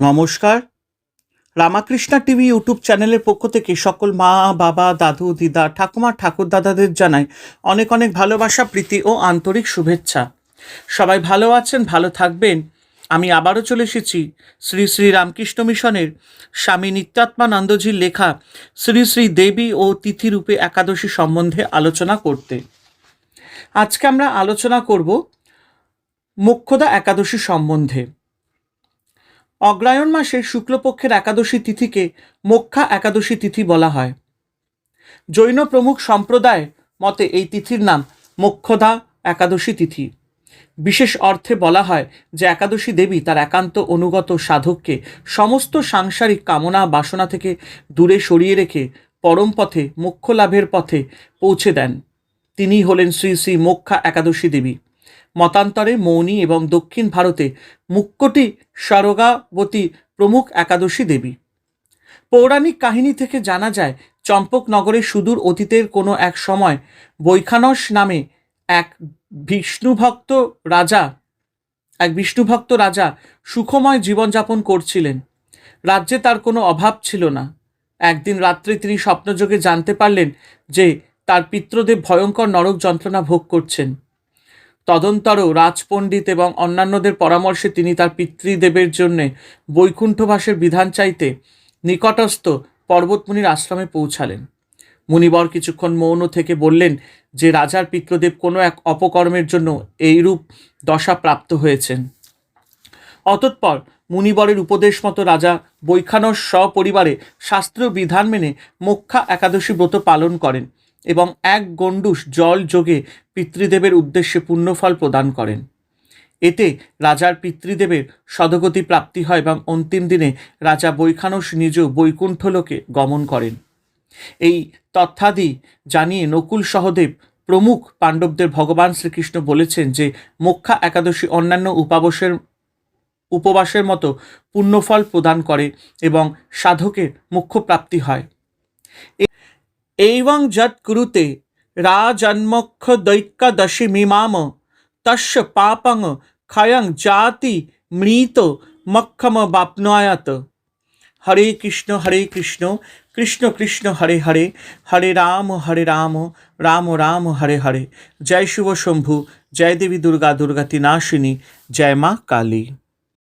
নমস্কার। Ramakrishna TV YouTube চ্যানেলের পক্ষ থেকে সকল মা, বাবা, দাদু, দিদা, ঠাকুমা, ঠাকুর দাদাদের জানাই অনেক অনেক ভালোবাসা, প্রীতি ও আন্তরিক শুভেচ্ছা। সবাই ভালো আছেন, ভালো থাকবেন। আমি আবারও চলে এসেছি শ্রী শ্রী রামকৃষ্ণ মিশনের স্বামী নিত্যাত্মানন্দজির লেখা শ্রী শ্রী দেবী ও তিথিরূপে একাদশী সম্বন্ধে আলোচনা করতে। আজকে আমরা আলোচনা করব মোক্ষদা একাদশী সম্বন্ধে। অগ্রায়ণ মাসের শুক্লপক্ষের একাদশী তিথিকে মোক্ষা একাদশী তিথি বলা হয়। জৈন প্রমুখ সম্প্রদায় মতে এই তিথির নাম মোক্ষদা একাদশী তিথি। বিশেষ অর্থে বলা হয় যে একাদশী দেবী তার একান্ত অনুগত সাধককে সমস্ত সাংসারিক কামনা বাসনা থেকে দূরে সরিয়ে রেখে পরম পথে, মোক্ষ লাভের পথে পৌঁছে দেন। তিনিই হলেন শ্রী শ্রী মোক্ষা একাদশী দেবী। মতান্তরে মৌনী এবং দক্ষিণ ভারতে মুক্কটি সরগাবতী প্রমুখ একাদশী দেবী। পৌরাণিক কাহিনী থেকে জানা যায় চম্পকনগরের সুদূর অতীতের কোনো এক সময় বৈখানস নামে এক বিষ্ণুভক্ত রাজা, এক বিষ্ণুভক্ত রাজা সুখময় জীবনযাপন করছিলেন। রাজ্যে তার কোনো অভাব ছিল না। একদিন রাত্রে তিনি স্বপ্নযোগে জানতে পারলেন যে তার পিত্রদেব ভয়ঙ্কর নরক যন্ত্রণা ভোগ করছেন। তদন্তরও রাজপণ্ডিত এবং অন্যান্যদের পরামর্শে তিনি তার পিতৃদেবের জন্যে বৈকুণ্ঠবাসের বিধান চাইতে নিকটস্থ পর্বতমুনির আশ্রমে পৌঁছালেন। মুনিবর কিছুক্ষণ মৌন থেকে বললেন যে, রাজার পিতৃদেব কোনো এক অপকর্মের জন্য এইরূপ দশা প্রাপ্ত হয়েছেন। অতঃপর মুনিবরের উপদেশ মতো রাজা বৈখানস সপরিবারে শাস্ত্রীয় বিধান মেনে মোক্ষা একাদশী ব্রত পালন করেন। এবং এক গণ্ডুষ জল যোগে পিতৃদেবের উদ্দেশ্যে পুণ্যফল প্রদান করেন। এতে রাজার পিতৃদেবের সদগতি প্রাপ্তি হয় এবং অন্তিম দিনে রাজা বৈখানস নিজ বৈকুণ্ঠ লোকে গমন করেন। এই তথ্যাদি জানিয়ে নকুল সহদেব প্রমুখ পাণ্ডবদের ভগবান শ্রীকৃষ্ণ বলেছেন যে, মোক্ষা একাদশী অন্যান্য উপাবসের, উপবাসের মতো পুণ্যফল প্রদান করে এবং সাধকের মুখ্য প্রাপ্তি হয়। एवं जत् कुरुते राजन्मुख दैक्यदशि मिमाम तस्य पापं क्षयं जाति মৃত মক্ষম বাপ্নয়াত হরে কৃষ্ণ হরে কৃষ্ণ কৃষ্ণ কৃষ্ণ হরে হরে হরে রাম হরে রাম রাম রাম হরে হরে জয় শুভ শম্ভু জয় দেবী দুর্গা দুর্গাতি নাশিনী জয় মা কালী